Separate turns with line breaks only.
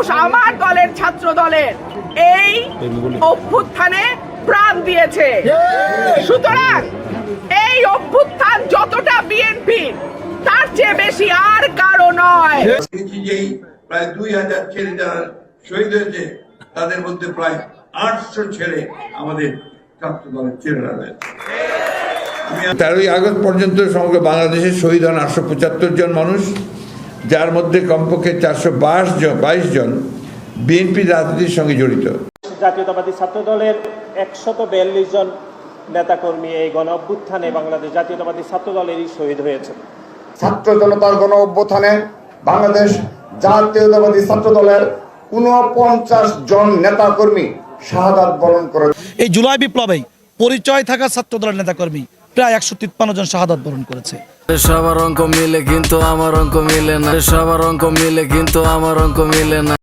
মানুষ আমার দলের ছাত্র দলের এই অভ্যুত্থানে প্রাণ দিয়েছে। সুতরাং এই অভ্যুত্থান যতটা বিএনপি তার চেয়ে বেশি আর কারও নয়।
যেই প্রায় দুই হাজার ছেলে যারা শহীদ হয়েছে তাদের মধ্যে প্রায় আটশো ছেলে আমাদের ছাত্র দলের ছেলেরা রয়েছে।
তেরোই আগস্ট পর্যন্ত সমগ্র বাংলাদেশে শহীদ হন আটশো পঁচাত্তর জন মানুষ। যার মধ্যে কমপক্ষে চারশো বাইশ জন বাইশ জন বিএনপি রাজনীতির সঙ্গে জড়িত।
জাতীয়তাবাদী ছাত্র দলের একশত বিয়াল্লিশ জন নেতাকর্মী এই গণ অভ্যুত্থানে বাংলাদেশ জাতীয়তাবাদী ছাত্র দলেরই শহীদ হয়েছে।
ছাত্র জনতার গণ অভ্যুত্থানে বাংলাদেশ জাতীয়তাবাদী ছাত্র দলের উনপঞ্চাশ জন নেতাকর্মী শাহাদাত বরণ করে
এই জুলাই বিপ্লবে পরিচয় থাকা ছাত্র দলের নেতাকর্মী প্রায় একশো তিপ্পান্ন জন শাহাদাত বরণ করেছে।
সবার অঙ্ক মিলে, কিন্তু আমার অঙ্ক মিলে না। সবার অঙ্ক মিলে, কিন্তু আমার অঙ্ক মিলে না।